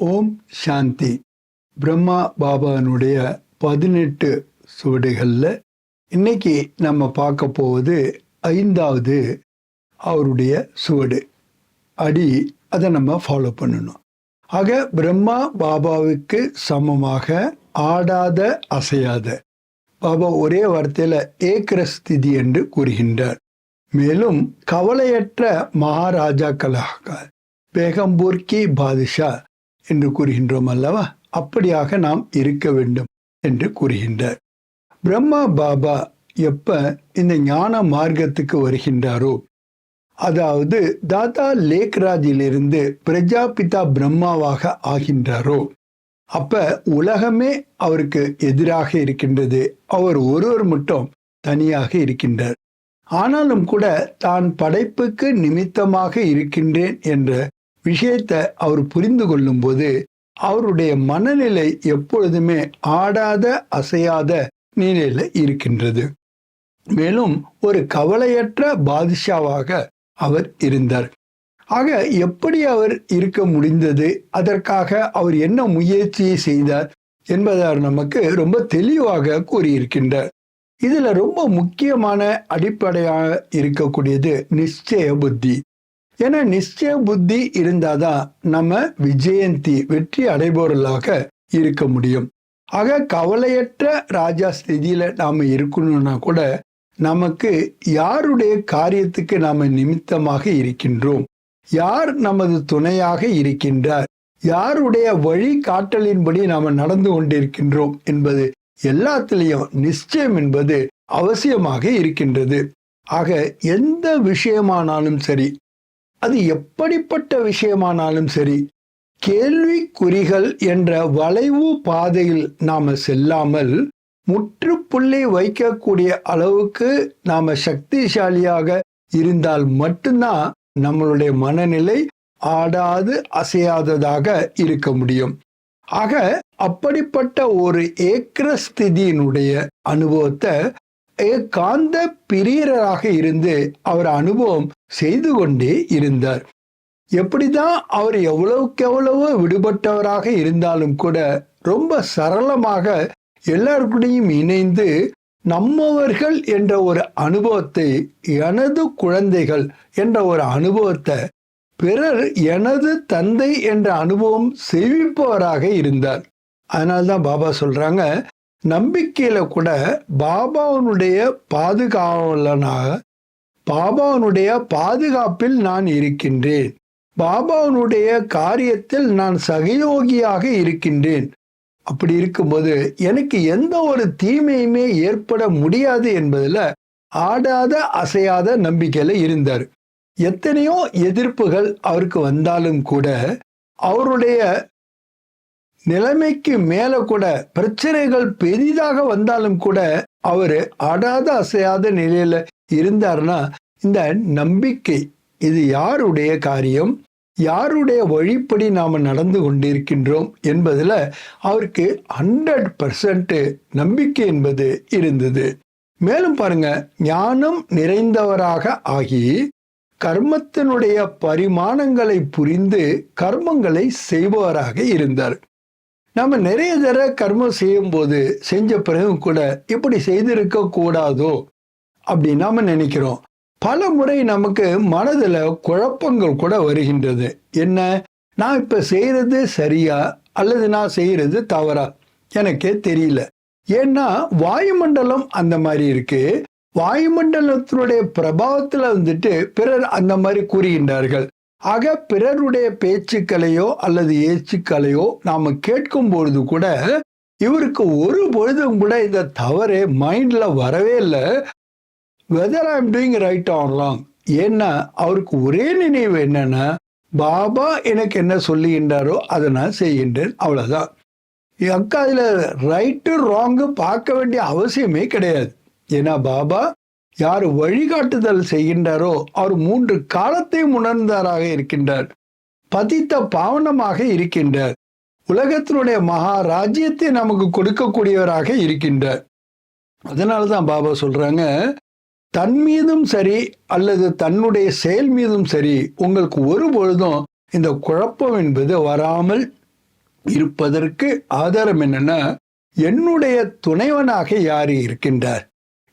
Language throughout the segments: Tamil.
ஓம் சாந்தி. பிரம்மா பாபானுடைய பதினெட்டு சுவடுகளில் இன்னைக்கு நம்ம பார்க்க போவது ஐந்தாவது அவருடைய சுவடு. அடி அதை நம்ம ஃபாலோ பண்ணணும். ஆக பிரம்மா பாபாவுக்கு சமமாக ஆடாத அசையாத. பாபா ஒரே வார்த்தையில் ஏக்கரஸ்திதி என்று கூறுகின்றார். மேலும் கவலையற்ற மகாராஜாக்களாக பேகம்பூர் கி பாதுஷா என்று கூறுகின்றோம் அல்லவா அப்படியாக நாம் இருக்க வேண்டும் என்று கூறுகின்றார். பிரம்மா பாபா எப்ப இந்த ஞான மார்க்கத்துக்கு வருகின்றாரோ அதாவது தாதா லேக்ராஜிலிருந்து பிரஜாபிதா பிரம்மாவாக ஆகின்றாரோ அப்ப உலகமே அவருக்கு எதிராக இருக்கின்றது. அவர் ஒருவர் மட்டும் தனியாக இருக்கின்றார். ஆனாலும் கூட தான் படைப்புக்கு நிமித்தமாக இருக்கின்றேன் என்ற விஷயத்தை அவர் புரிந்து கொள்ளும்போது அவருடைய மனநிலை எப்பொழுதுமே ஆடாத அசையாத நிலையில் இருக்கின்றது. மேலும் ஒரு கவலையற்ற பாதிஷாவாக அவர் இருந்தார். ஆக எப்படி அவர் இருக்க முடிந்தது? அதற்காக அவர் என்ன முயற்சியை செய்தார்? என்பதார் நமக்கு ரொம்ப தெளிவாக கூறியிருக்கின்றார். இதில் ரொம்ப முக்கியமான அடிப்படையாக இருக்கக்கூடியது நிச்சய புத்தி. ஏன்னா நிச்சய புத்தி இருந்தாதான் நம்ம விஜயந்தி வெற்றி அடைபவர்களாக இருக்க முடியும். ஆக கவலையற்ற ராஜா ஸ்திதியில நாம இருக்கணும்னா கூட நமக்கு யாருடைய காரியத்துக்கு நாம நிமித்தமாக இருக்கின்றோம்? யார் நமது துணையாக இருக்கின்றார்? யாருடைய வழி காட்டலின்படி நாம நடந்து கொண்டிருக்கின்றோம் என்பது எல்லாத்திலையும் நிச்சயம் என்பது அவசியமாக இருக்கின்றது. ஆக எந்த விஷயமானாலும் சரி அது எப்படிப்பட்ட விஷயமானாலும் சரி கேள்விக்குறிகள் என்ற வளைவு பாதையில் நாம செல்லாமல் முற்றுப்புள்ளி வைக்கக்கூடிய அளவுக்கு நாம சக்திசாலியாக இருந்தால் மட்டும்தான் நம்மளுடைய மனநிலை ஆடாது அசையாததாக இருக்க முடியும். ஆக அப்படிப்பட்ட ஒரு ஏக்கரஸ்திதியினுடைய அனுபவத்தை காந்த பிரியராக இருந்து அவர் அனுபவம் செய்து கொண்டே இருந்தார். எப்படிதான் அவர் எவ்வளவுக்கு எவ்வளவு விடுபட்டவராக இருந்தாலும் கூட ரொம்ப சரளமாக எல்லாருக்கூடையும் இணைந்து நம்மவர்கள் என்ற ஒரு அனுபவத்தை எனது குழந்தைகள் என்ற ஒரு அனுபவத்தை பிறர் எனது தந்தை என்ற அனுபவம் செய்விப்பவராக இருந்தார். அதனால்தான் பாபா சொல்றாங்க நம்பிக்கையில கூட பாபாவனுடைய பாதுகாவலனாக பாபாவனுடைய பாதுகாப்பில் நான் இருக்கின்றேன். பாபாவனுடைய காரியத்தில் நான் சகயோகியாக இருக்கின்றேன். அப்படி இருக்கும்போது எனக்கு எந்த ஒரு தீமையுமே ஏற்பட முடியாது என்பதில் ஆடாத அசையாத நம்பிக்கையில் இருந்தார். எத்தனையோ எதிர்ப்புகள் அவருக்கு வந்தாலும் கூட அவருடைய நிலைமைக்கு மேல கூட பிரச்சனைகள் பெரிதாக வந்தாலும் கூட அவரு அடாத அசையாத நிலையில இருந்தார்னா இந்த நம்பிக்கை இது யாருடைய காரியம்? யாருடைய வழிப்படி நாம் நடந்து கொண்டிருக்கின்றோம் என்பதில் அவருக்கு ஹண்ட்ரட் பர்சன்ட் நம்பிக்கை என்பது இருந்தது. மேலும் பாருங்க ஞானம் நிறைந்தவராக ஆகி கர்மத்தினுடைய பரிமாணங்களை புரிந்து கர்மங்களை செய்பவராக இருந்தார். நம்ம நிறைய தடவை கர்மம் செய்யும் போது செஞ்ச பிறகு கூட இப்படி செய்திருக்க கூடாதோ அப்படி நாம நினைக்கிறோம். பல முறை நமக்கு மனதில் குழப்பங்கள் கூட வருகின்றது. என்ன? நான் இப்ப செய்யறது சரியா? அல்லது நான் செய்யறது தவறா? எனக்கே தெரியல. ஏன்னா வாயுமண்டலம் அந்த மாதிரி இருக்கு. வாயுமண்டலத்தினுடைய பிரபாவத்துல வந்துட்டு பிறர் அந்த மாதிரி கூறுகின்றார்கள். ஆக பிறருடைய பேச்சுக்களையோ அல்லது ஏச்சுக்களையோ நாம் கேட்கும் பொழுது கூட இவருக்கு ஒரு பொழுதும் கூட இந்த தவறு மைண்டில் வரவே இல்லை. வெதர் ஐம் டூயிங் ரைட் ஆன்லாம் ஏன்னா அவருக்கு ஒரே நினைவு என்னன்னா பாபா எனக்கு என்ன சொல்லுகின்றாரோ அதை நான் செய்கின்றேன் அவ்வளோதான் அக்கா அதில் ரைட்டு ராங்கு பார்க்க வேண்டிய அவசியமே கிடையாது. ஏன்னா பாபா யார் வழிகாட்டுதல் செய்கின்றாரோ அவர் மூன்று காலத்தையும் உணர்ந்தாராக இருக்கின்றார். பதித்த பாவனமாக இருக்கின்றார். உலகத்தினுடைய மகா ராஜ்யத்தை நமக்கு கொடுக்கக்கூடியவராக இருக்கின்றார். அதனால தான் பாபா சொல்றாங்க தன் மீதும் சரி அல்லது தன்னுடைய செயல் மீதும் சரி உங்களுக்கு ஒரு பொழுதும் இந்த குழப்பம் என்பது வராமல் இருப்பதற்கு ஆதாரம் என்னன்னா என்னுடைய துணைவனாக யார் இருக்கின்றார்?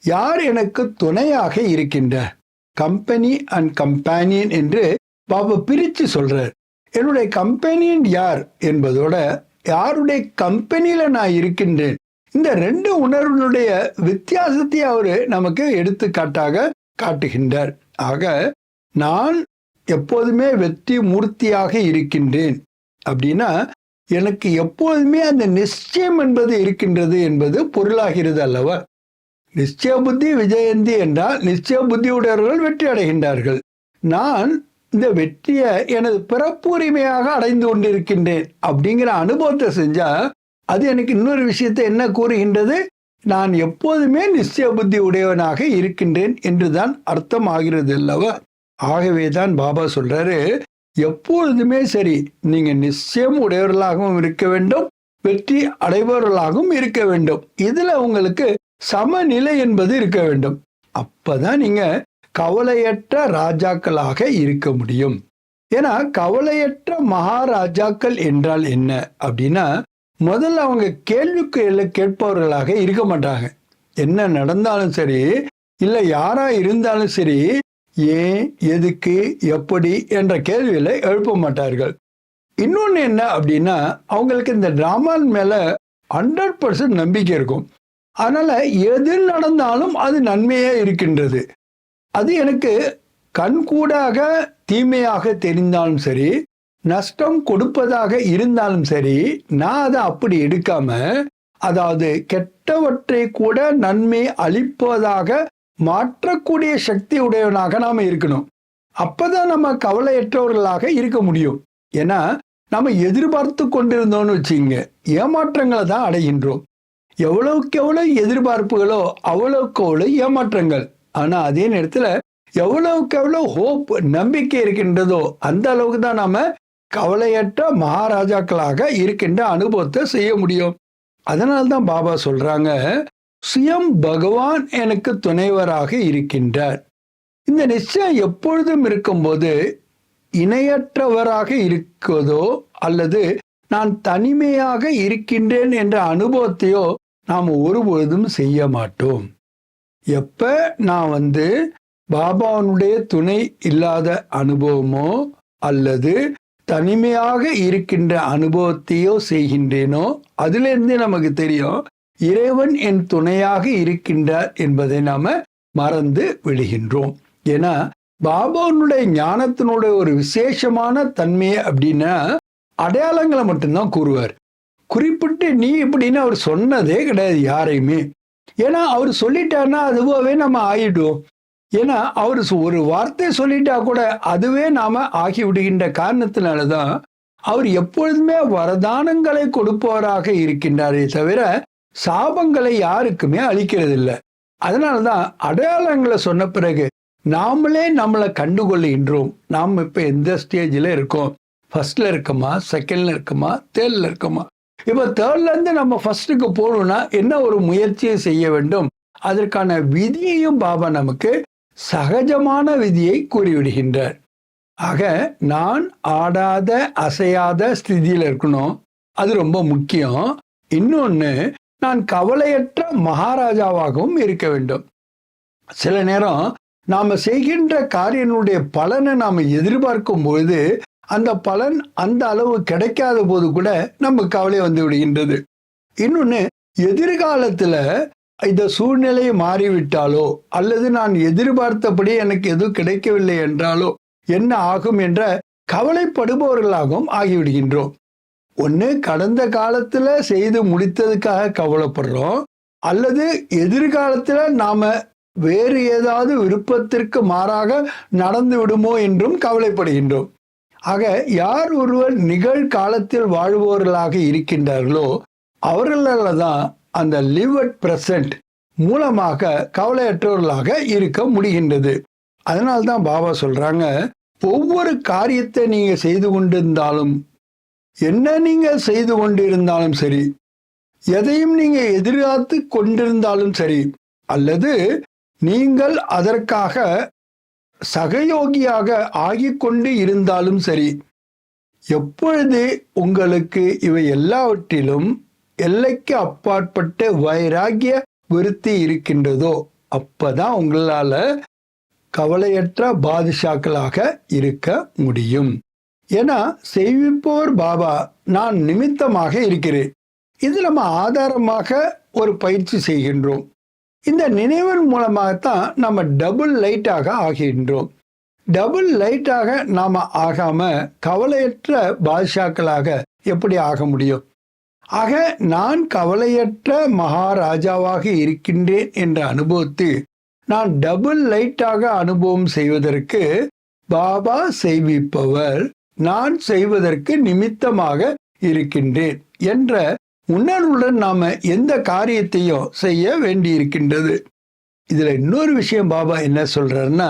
யார் எனக்கு துணையாக இருக்கின்றார் கம்பெனி அண்ட் கம்பேனியன் என்று பாபா பிரித்து சொல்றார். என்னுடைய கம்பெனியன் யார் என்பதோட யாருடைய கம்பெனியில நான் இருக்கின்றேன்? இந்த ரெண்டு உணர்வுடைய வித்தியாசத்தை அவர் நமக்கு எடுத்துக்காட்டாக காட்டுகின்றார். ஆக நான் எப்போதுமே வெற்றி மூர்த்தியாக இருக்கின்றேன். அப்படின்னா எனக்கு எப்போதுமே அந்த நிச்சயம் என்பது இருக்கின்றது என்பது பொருளாகிறது அல்லவா? நிச்சய புத்தி விஜயந்தி என்றால் நிச்சய புத்தி உடையவர்கள் வெற்றி அடைகின்றார்கள். நான் இந்த வெற்றியை எனது பிறப்பு உரிமையாக அடைந்து கொண்டிருக்கின்றேன் அப்படிங்கிற அனுபவத்தை செஞ்சால் அது எனக்கு இன்னொரு விஷயத்தை என்ன கூறுகின்றது? நான் எப்போதுமே நிச்சய புத்தி உடையவனாக இருக்கின்றேன் என்றுதான் அர்த்தம் ஆகிறது அல்லவா? ஆகவே தான் பாபா சொல்றாரு எப்பொழுதுமே சரி நீங்க நிச்சயம் உடையவர்களாகவும் இருக்க வேண்டும் வெற்றி அடைபவர்களாகவும் இருக்க வேண்டும். இதுல உங்களுக்கு சமநிலை என்பது இருக்க வேண்டும். அப்பதான் நீங்க கவலையற்ற ராஜாக்களாக இருக்க முடியும். ஏன்னா கவலையற்ற மகாராஜாக்கள் என்றால் என்ன? அப்படின்னா முதல்ல அவங்க கேள்விக்கு கேட்பவர்களாக இருக்க மாட்டாங்க. என்ன நடந்தாலும் சரி இல்லை யாரா இருந்தாலும் சரி ஏன் எதுக்கு எப்படி என்ற கேள்வியில எழுப்ப மாட்டார்கள். இன்னொன்று என்ன அப்படின்னா அவங்களுக்கு இந்த டிராமான் மேலே ஹண்ட்ரட் பர்சன்ட் நம்பிக்கை இருக்கும். அதனால் எது நடந்தாலும் அது நன்மையே இருக்கின்றது. அது எனக்கு கண்கூடாக தீமையாக தெரிந்தாலும் சரி நஷ்டம் கொடுப்பதாக இருந்தாலும் சரி நான் அதை அப்படி எடுக்காம அதாவது கெட்டவற்றை கூட நன்மை அளிப்பதாக மாற்றக்கூடிய சக்தி உடையவனாக நாம் இருக்கணும். அப்பதான் நம்ம கவலையற்றவர்களாக இருக்க முடியும். ஏன்னா நம்ம எதிர்பார்த்து கொண்டிருந்தோம்னு வச்சுங்க ஏமாற்றங்களை தான் அடைகின்றோம். எவ்வளவுக்கு எவ்வளவு எதிர்பார்ப்புகளோ அவ்வளவுக்கு அவ்வளவு ஏமாற்றங்கள். ஆனா அதே நேரத்துல எவ்வளவுக்கு எவ்வளவு ஹோப் நம்பிக்கை இருக்கின்றதோ அந்த அளவுக்கு தான் நாம கவலையற்ற மகாராஜாக்களாக இருக்கின்ற அனுபவத்தை செய்ய முடியும். அதனால்தான் பாபா சொல்றாங்க சுயம் பகவான் எனக்கு துணைவராக இருக்கின்றார். இந்த நிச்சயம் எப்பொழுதும் இருக்கும்போது இணையற்றவராக இருக்கதோ அல்லது நான் தனிமையாக இருக்கின்றேன் என்ற அனுபவத்தையோ நாம் ஒருபொழுதும் செய்ய மாட்டோம். எப்ப நான் வந்து பாபாவனுடைய துணை இல்லாத அனுபவமோ அல்லது தனிமையாக இருக்கின்ற அனுபவத்தையோ செய்கின்றேனோ அதிலிருந்து நமக்கு தெரியும் இறைவன் என் துணையாக இருக்கின்றார் என்பதை நாம மறந்து விடுகின்றோம். ஏன்னா பாபாவனுடைய ஞானத்தினுடைய ஒரு விசேஷமான தன்மையை அப்படின்னா அடையாளங்களை மட்டும்தான் கூறுவார். குறிப்பிட்டு நீ இப்படின்னு அவர் சொன்னதே கிடையாது யாரையுமே. ஏன்னா அவர் சொல்லிட்டாருன்னா அதுவாகவே நம்ம ஆயிடுவோம். ஏன்னா அவர் ஒரு வார்த்தை சொல்லிட்டா கூட அதுவே நாம ஆகி விடுகின்ற காரணத்தினாலதான் அவர் எப்பொழுதுமே வரதானங்களை கொடுப்பவராக இருக்கின்றாரே தவிர சாபங்களை யாருக்குமே அளிக்கிறது இல்லை அதனாலதான் அடையாளங்களை சொன்ன பிறகு நாமளே நம்மளை கண்டுகொள்கின்றோம். நாம் இப்போ எந்த ஸ்டேஜில் இருக்கோம்? ஃபர்ஸ்ட்ல இருக்கோமா? செகண்ட்ல இருக்கோமா? தேர்ல இருக்கோமா? இப்போ தேர்ட்லேருந்து நம்ம ஃபர்ஸ்ட்டுக்கு போகணும்னா என்ன ஒரு முயற்சியை செய்ய வேண்டும்? அதற்கான விதியையும் பாபா நமக்கு சகஜமான விதியை கூறிவிடுகின்றார். ஆக நான் ஆடாத அசையாத ஸ்திதியில் இருக்கணும். அது ரொம்ப முக்கியம். இன்னொன்று நான் கவலையற்ற மகாராஜாவாகவும் இருக்க வேண்டும். சில நேரம் நாம் செய்கின்ற காரியனுடைய பலனை நாம் எதிர்பார்க்கும் பொழுது அந்த பலன் அந்த அளவு கிடைக்காத போது கூட நம்ம கவலை வந்து விடுகின்றது. இன்னொன்று எதிர்காலத்தில் இந்த சூழ்நிலை மாறிவிட்டாலோ அல்லது நான் எதிர்பார்த்தபடி எனக்கு எதுவும் கிடைக்கவில்லை என்றாலோ என்ன ஆகும் என்ற கவலைப்படுபவர்களாகவும் ஆகிவிடுகின்றோம். ஒன்று கடந்த காலத்தில் செய்து முடித்ததுக்காக கவலைப்படுறோம் அல்லது எதிர்காலத்தில் நாம் வேறு ஏதாவது விருப்பத்திற்கு மாறாக நடந்து விடுமோ என்றும் கவலைப்படுகின்றோம். ஆக யார் ஒருவர் நிகழ்காலத்தில் வாழ்பவர்களாக இருக்கின்றார்களோ அவர்களால் தான் அந்த லிவ் அட் பிரசன்ட் மூலமாக கவலையற்றவர்களாக இருக்க முடிகின்றது. அதனால்தான் பாபா சொல்றாங்க ஒவ்வொரு காரியத்தை நீங்க செய்து கொண்டிருந்தாலும் என்ன நீங்க செய்து கொண்டிருந்தாலும் சரி எதையும் நீங்க எதிர்பார்த்து கொண்டிருந்தாலும் சரி அல்லது நீங்கள் அதற்காக சகயோகியாக ஆகிக்கொண்டு இருந்தாலும் சரி எப்பொழுது உங்களுக்கு இவை எல்லாவற்றிலும் எல்லைக்கு அப்பாற்பட்ட வைராகிய விருத்தி இருக்கின்றதோ அப்பதான் உங்களால கவலையற்ற பாதுஷாக்களாக இருக்க முடியும். ஏன்னா செய்விப்போர் பாபா நான் நிமித்தமாக இருக்கிறேன். இது நம்ம ஆதாரமாக ஒரு பயிற்சி செய்கின்றோம். இந்த நினைவின் மூலமாகத்தான் நம்ம டபுள் லைட்டாக ஆகின்றோம். டபுள் லைட்டாக நாம் ஆகாம கவலையற்ற பாதுஷாக்களாக எப்படி ஆக முடியும்? ஆக நான் கவலையற்ற மகாராஜாவாக இருக்கின்றேன் என்ற அனுபவத்தில் நான் டபுள் லைட்டாக அனுபவம் செய்வதற்கு பாபா செய்விப்பவர் நான் செய்வதற்கு நிமித்தமாக இருக்கின்றேன் என்ற உணர்வுடன் நாம எந்த காரியத்தையும் செய்ய வேண்டியிருக்கின்றது. இதுல இன்னொரு விஷயம் பாபா என்ன சொல்றாருன்னா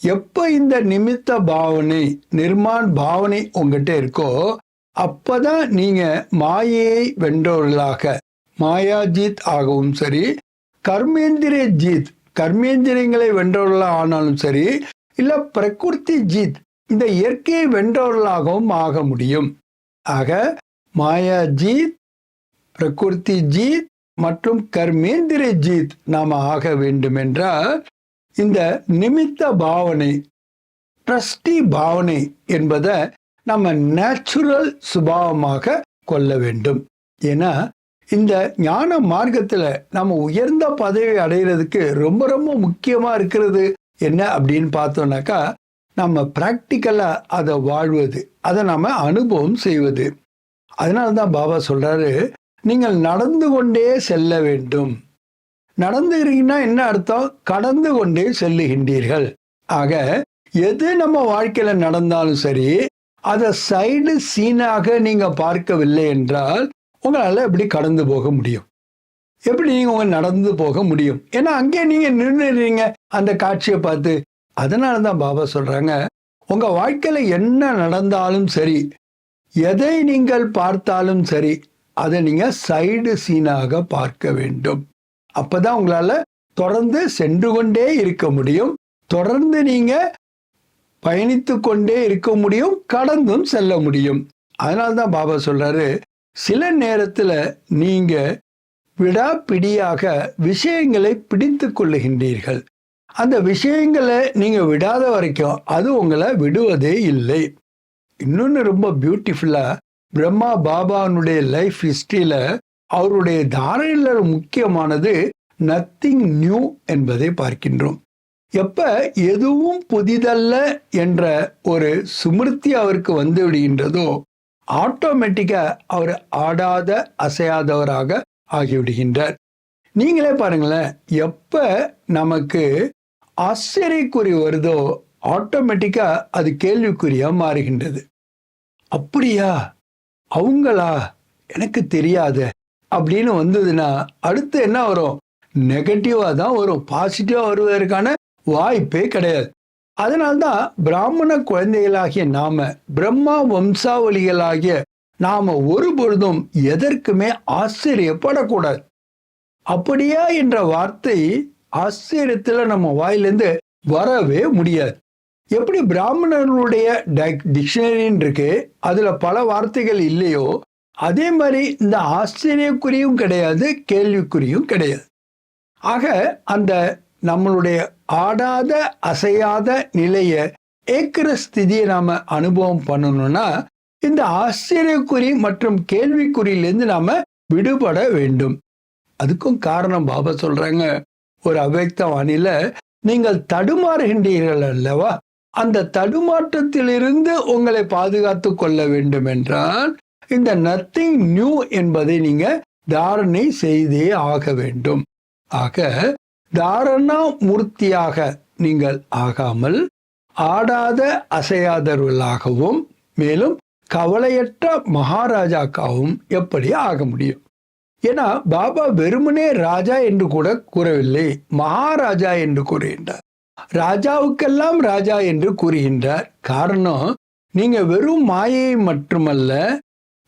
எப்ப இந்த நிமித்த பாவனை நிர்மான் பாவனை உங்ககிட்ட இருக்கோ அப்பதான் நீங்க மாயையை வென்றவர்களாக மாயாஜீத் ஆகவும் சரி கர்மேந்திரிய ஜீத் கர்மேந்திரியங்களை வென்றவர்களாக ஆனாலும் சரி இல்ல பிரகிருதி ஜீத் இந்த இயற்கையை வென்றவர்களாகவும் ஆக முடியும். ஆக மாயாஜீத் பிரகிருதி ஜீத் மற்றும் கர்மேந்திர ஜீத் நாம் ஆக வேண்டும் என்றால் இந்த நிமித்த பாவனை ட்ரஸ்டி பாவனை என்பதை நம்ம நேச்சுரல் சுபாவமாக கொள்ள வேண்டும். ஏன்னா இந்த ஞான மார்க்கத்தில் நம்ம உயர்ந்த பதவி அடைகிறதுக்கு ரொம்ப ரொம்ப முக்கியமாக இருக்கிறது என்ன அப்படின்னு பார்த்தோம்னாக்கா நம்ம ப்ராக்டிக்கலாக அதை வாழ்வது அதை நம்ம அனுபவம் செய்வது. அதனால தான் பாபா சொல்கிறாரு நீங்கள் நடந்து கொண்டே செல்ல வேண்டும். நடந்துகிறீங்கன்னா என்ன அர்த்தம்? கடந்து கொண்டே செல்லுகின்றீர்கள். ஆக எது நம்ம வாழ்க்கையில நடந்தாலும் சரி அதை சைடு சீனாக நீங்க பார்க்கவில்லை என்றால் உங்களால் எப்படி கடந்து போக முடியும்? எப்படி நீங்க உங்க நடந்து போக முடியும்? ஏன்னா அங்கே நீங்க நின்றுறீங்க அந்த காட்சியை பார்த்து. அதனால தான் பாபா சொல்றாங்க உங்க வாழ்க்கையில என்ன நடந்தாலும் சரி எதை நீங்கள் பார்த்தாலும் சரி அதை நீங்கள் சைடு சீனாக பார்க்க வேண்டும். அப்பதான் உங்களால் தொடர்ந்து சென்று கொண்டே இருக்க முடியும். தொடர்ந்து நீங்கள் பயணித்து கொண்டே இருக்க முடியும். கடந்தும் செல்ல முடியும். அதனால தான் பாபா சொல்றாரு சில நேரத்தில் நீங்க விடாப்பிடியாக விஷயங்களை பிடித்து கொள்ளுகின்றீர்கள். அந்த விஷயங்களை நீங்கள் விடாத வரைக்கும் அது உங்களை விடுவதே இல்லை. இன்னொன்று ரொம்ப பியூட்டிஃபுல்லாக பிரம்மா பாபானுடைய லைஃப் ஹிஸ்டரியில அவருடைய தாரணையில் முக்கியமானது நத்திங் நியூ என்பதை பார்க்கின்றோம். எப்ப எதுவும் புதிதல்ல என்ற ஒரு சுமிருத்தி அவருக்கு வந்து விடுகின்றதோ ஆட்டோமேட்டிக்கா அவர் ஆடாத அசையாதவராக ஆகிவிடுகின்றார். நீங்களே பாருங்களேன் எப்ப நமக்கு ஆச்சரியக்குறி வருதோ ஆட்டோமேட்டிக்கா அது கேள்விக்குறியா மாறுகின்றது. அப்படியா? அவங்களா? எனக்கு தெரியாது. அப்படின்னு வந்ததுன்னா அடுத்து என்ன வரும்? நெகட்டிவா தான் வரும். பாசிட்டிவா வருவதற்கான வாய்ப்பே கிடையாது. அதனால்தான் பிராமண குழந்தைகளாகிய நாம பிரம்மா வம்சாவளிகளாகிய நாம ஒரு பொழுதும் எதற்குமே ஆச்சரியப்படக்கூடாது. அப்படியா என்ற வார்த்தை ஆச்சரியத்துல நம்ம வாயிலிருந்து வரவே முடியாது. எப்படி பிராமணர்களுடைய டிக்ஷனரின்னு இருக்கு அதுல பல வார்த்தைகள் இல்லையோ அதே மாதிரி இந்த ஆச்சரியக்குறியும் கிடையாது கேள்விக்குறியும் கிடையாது. ஆக அந்த நம்மளுடைய ஆடாத அசையாத நிலைய ஏக்கிற ஸ்திதியை நாம அனுபவம் பண்ணணும்னா இந்த ஆச்சரியக்குறி மற்றும் கேள்விக்குறியிலிருந்து நாம விடுபட வேண்டும். அதுக்கும் காரணம் பாபா சொல்றாங்க. ஒரு அவ்வக்த வானில நீங்கள் தடுமாறுகின்றீர்கள் அல்லவா? அந்த தடுமாற்றத்திலிருந்து உங்களை பாதுகாத்து கொள்ள வேண்டும் என்றால் இந்த நத்திங் நியூ என்பதை நீங்க தாரணை செய்தே ஆக வேண்டும். ஆக தாரணா மூர்த்தியாக நீங்கள் ஆகாமல் ஆடாத அசையாதவர்களாகவும் மேலும் கவலையற்ற மகாராஜாக்காகவும் எப்படி ஆக முடியும்? ஏன்னா பாபா வெறுமனே ராஜா என்று கூட கூறவில்லை மகாராஜா என்று கூறுகின்றார். ராஜாவுக்கெல்லாம் ராஜா என்று கூறுகின்றார். காரணம் நீங்க வெறும் மாயையை மட்டுமல்ல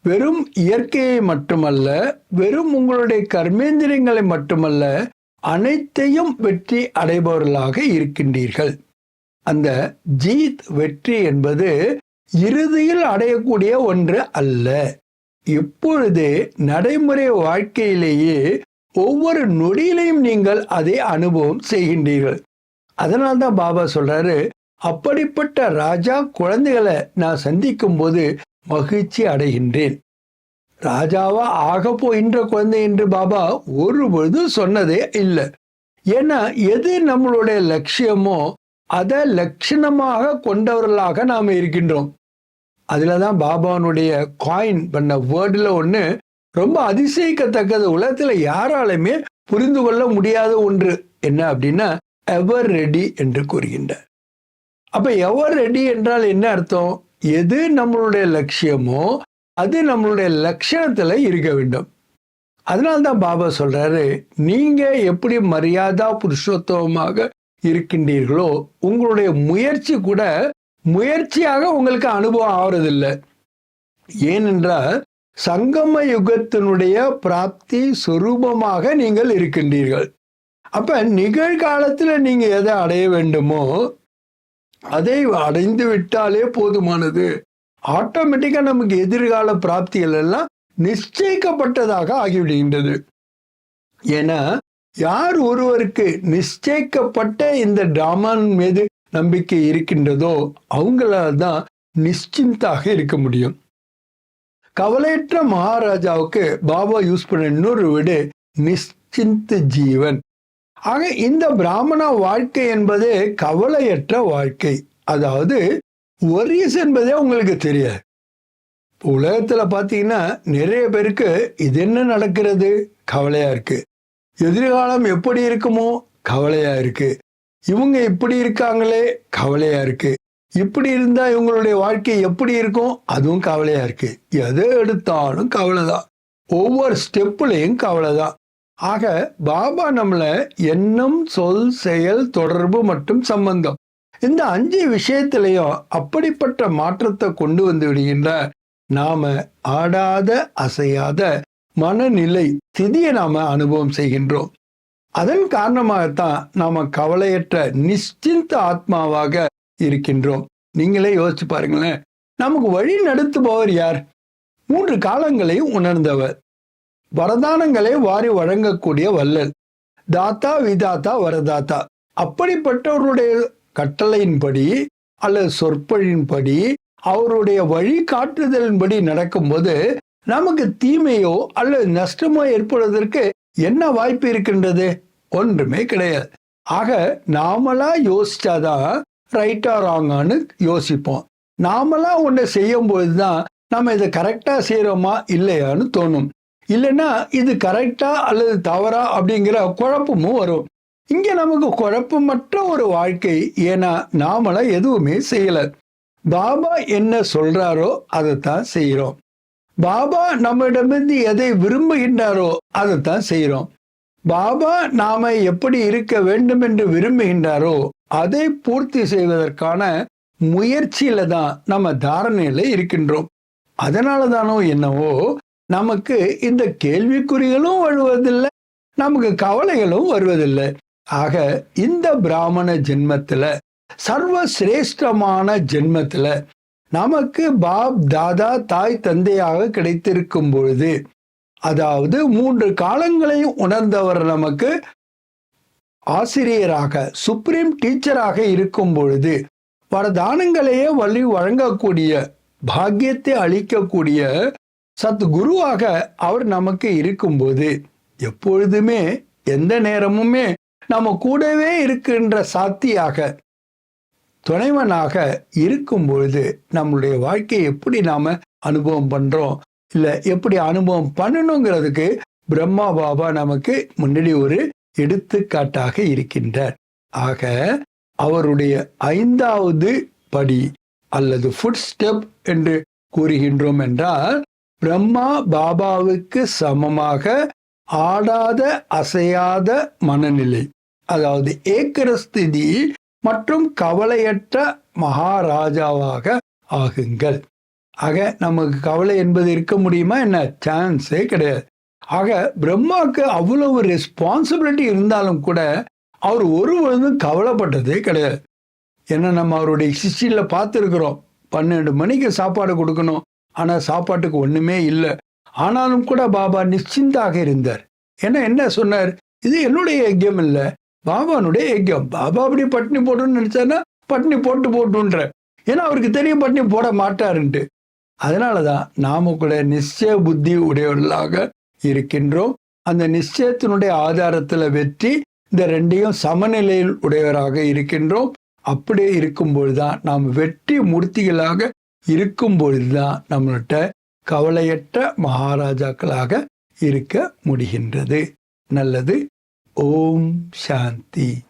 வெறும் இயற்கையை மட்டுமல்ல வெறும் உங்களுடைய கர்மேந்திரியங்களை மட்டுமல்ல அனைத்தையும் வெற்றி அடைபவர்களாக இருக்கின்றீர்கள். அந்த ஜீத் வெற்றி என்பது இறுதியில் அடையக்கூடிய ஒன்று அல்ல. இப்பொழுது நடைமுறை வாழ்க்கையிலேயே ஒவ்வொரு நொடியிலையும் நீங்கள் அதை அனுபவம் செய்கின்றீர்கள். அதனால்தான் பாபா சொல்றாரு அப்படிப்பட்ட ராஜா குழந்தைகளை நான் சந்திக்கும் போது மகிழ்ச்சி அடைகின்றேன். ராஜாவா ஆக போகின்ற குழந்தை என்று பாபா ஒரு பொழுதும் சொன்னதே இல்லை. ஏன்னா எது நம்மளுடைய லட்சியமோ அதை லட்சணமாக கொண்டவர்களாக நாம் இருக்கின்றோம். அதில் தான் பாபானுடைய காயின் பண்ண வேர்டில் ஒன்று ரொம்ப அதிசயிக்கத்தக்கது உலகத்தில் யாராலுமே புரிந்து கொள்ள முடியாத ஒன்று. என்ன அப்படின்னா எவர் ரெடி என்று கூறுகின்றார். அப்ப எவர் ரெடி என்றால் என்ன அர்த்தம்? எது நம்மளுடைய லட்சியமோ அது நம்மளுடைய லட்சணத்துல இருக்க வேண்டும். அதனால்தான் பாபா சொல்றாரு நீங்க எப்படி மரியாதா புருஷோத்தவமாக இருக்கின்றீர்களோ உங்களுடைய முயற்சி கூட முயற்சியாக உங்களுக்கு அனுபவம் ஆவறதில்லை. ஏனென்றால் சங்கம யுகத்தினுடைய பிராப்தி சொரூபமாக நீங்கள் இருக்கின்றீர்கள். அப்போ நிகழ்காலத்தில் நீங்கள் எதை அடைய வேண்டுமோ அதை அடைந்து விட்டாலே போதுமானது. ஆட்டோமேட்டிக்காக நமக்கு எதிர்கால பிராப்திகள் எல்லாம் நிச்சயிக்கப்பட்டதாக ஆகிவிடுகின்றது. ஏன்னா யார் ஒருவருக்கு நிச்சயிக்கப்பட்ட இந்த டாமான் மீது நம்பிக்கை இருக்கின்றதோ அவங்களால தான் நிச்சிந்தாக இருக்க முடியும். கவலையற்ற மகாராஜாவுக்கு பாபா யூஸ் பண்ண இன்னொரு வீடு நிச்சிந்த ஜீவன். ஆக இந்த பிராமண வாழ்க்கை என்பது கவலையற்ற வாழ்க்கை. அதாவது ஒரிஸ் என்பதே உங்களுக்கு தெரியாது. உலகத்தில் பார்த்தீங்கன்னா நிறைய பேருக்கு இது என்ன நடக்கிறது? கவலையா இருக்கு. எதிர்காலம் எப்படி இருக்குமோ? கவலையா இருக்கு. இவங்க இப்படி இருக்காங்களே? கவலையா இருக்கு. இப்படி இருந்தா இவங்களுடைய வாழ்க்கை எப்படி இருக்கும்? அதுவும் கவலையா இருக்கு. எதை எடுத்தாலும் கவலைதான். ஒவ்வொரு ஸ்டெப்லையும் கவலைதான். ஆக பாபா நம்மளை எண்ணம் சொல் செயல் தொடர்பு மற்றும் சம்பந்தம் இந்த அஞ்சு விஷயத்திலையும் அப்படிப்பட்ட மாற்றத்தை கொண்டு வந்து விடுகின்ற நாம ஆடாத அசையாத மனநிலை திதியை நாம அனுபவம் செய்கின்றோம். அதன் காரணமாகத்தான் நாம கவலையற்ற நிச்சிந்த ஆத்மாவாக இருக்கின்றோம். நீங்களே யோசிச்சு பாருங்களேன். நமக்கு வழி நடத்துபவர் யார்? மூன்று காலங்களையும் உணர்ந்தவர். வரதானங்களை வாரி வழங்கக்கூடிய வல்லல். தாத்தா விதாத்தா வரதாத்தா. அப்படிப்பட்டவருடைய கட்டளையின்படி அல்லது சொற்பொழின்படி அவருடைய வழிகாட்டுதலின்படி நடக்கும்போது நமக்கு தீமையோ அல்லது நஷ்டமோ ஏற்படுவதற்கு என்ன வாய்ப்பு இருக்கின்றது? ஒன்றுமே கிடையாது. ஆக நாமளா யோசிச்சாதான் ரைட்டா ராங்கான்னு யோசிப்போம். நாமளா ஒன்று செய்யும் பொழுதுதான் நம்ம இதை கரெக்டாக செய்கிறோமா இல்லையான்னு தோணும். இல்லைன்னா இது கரெக்டா அல்லது தவறா அப்படிங்கிற குழப்பமும் வரும். இங்க நமக்கு குழப்பமற்ற ஒரு வாழ்க்கை. ஏன்னா நாமள எதுவுமே செய்யல. பாபா என்ன சொல்றாரோ அதைத்தான் செய்யறோம் பாபா நம்மிடமிருந்து எதை விரும்புகின்றாரோ அதைத்தான் செய்யறோம் பாபா நாம எப்படி இருக்க வேண்டும் என்று விரும்புகின்றாரோ அதை பூர்த்தி செய்வதற்கான முயற்சியில தான் நம்ம தாரணையில இருக்கின்றோம். அதனால தானோ என்னவோ நமக்கு இந்த கேள்விக்குறிகளும் வருவதில்லை நமக்கு கவலைகளும் வருவதில்லை. ஆக இந்த பிராமண ஜென்மத்தில் சர்வ சிரேஷ்டமான நமக்கு பாப் தாதா தாய் தந்தையாக கிடைத்திருக்கும் பொழுது அதாவது மூன்று காலங்களையும் உணர்ந்தவர் நமக்கு ஆசிரியராக சுப்ரீம் டீச்சராக இருக்கும் பொழுது வரதானங்களையே வழி வழங்கக்கூடிய பாக்கியத்தை அளிக்கக்கூடிய சத் குருவாக அவர் நமக்கு இருக்கும்போது எப்பொழுதுமே எந்த நேரமுமே நம்ம கூடவே இருக்கின்ற சாத்தியாக துணைவனாக இருக்கும் பொழுது நம்மளுடைய வாழ்க்கையை எப்படி நாம அனுபவம் பண்றோம் இல்ல எப்படி அனுபவம் பண்ணணுங்கிறதுக்கு பிரம்மா பாபா நமக்கு முன்னாடி ஒரு எடுத்துக்காட்டாக இருக்கின்றார். ஆக அவருடைய ஐந்தாவது படி அல்லது ஃபுட் ஸ்டெப் என்று கூறுகின்றோம் என்றால் பிரம்மா பாபாவுக்கு சமமாக ஆடாத அசையாத மனநிலை. அதாவது ஏக்கரஸ்திதி மற்றும் கவலையற்ற மகாராஜாவாக ஆகுங்கள். ஆக நமக்கு கவலை என்பது இருக்க முடியுமா என்ன? சான்ஸே கிடையாது. ஆக பிரம்மாவுக்கு அவ்வளவு ரெஸ்பான்சிபிலிட்டி இருந்தாலும் கூட அவர் ஒருவரும் கவலைப்பட்டதே கிடையாது. ஏன்னா நம்ம அவருடைய ஹிஸ்டரியில் பார்த்துருக்குறோம். பன்னெண்டு மணிக்கு சாப்பாடு கொடுக்கணும். ஆனால் சாப்பாட்டுக்கு ஒன்றுமே இல்லை. ஆனாலும் கூட பாபா நிச்சிந்தாக இருந்தார். ஏன்னா என்ன சொன்னார்? இது என்னுடைய யஜ்யம் இல்லை. பாபானுடைய யஜ்யம். பாபா அப்படி பட்டினி போடணும்னு நினச்சான்னா பட்டினி போட்டு போட்டுன்ற ஏன்னா அவருக்கு தெரியும் பட்டினி போட மாட்டாருன்ட்டு. அதனாலதான் நாம கூட நிச்சய புத்தி உடையவர்களாக இருக்கின்றோம். அந்த நிச்சயத்தினுடைய ஆதாரத்தில் வெற்றி இந்த ரெண்டையும் சமநிலையில் உடையவராக இருக்கின்றோம். அப்படியே இருக்கும்பொழுதுதான் நாம் வெற்றி மூர்த்திகளாக இருக்கும் பொழுதுதான் நம்மள்கிட்ட கவலையற்ற மகாராஜாக்களாக இருக்க முடிகின்றது. நல்லது. ஓம் சாந்தி.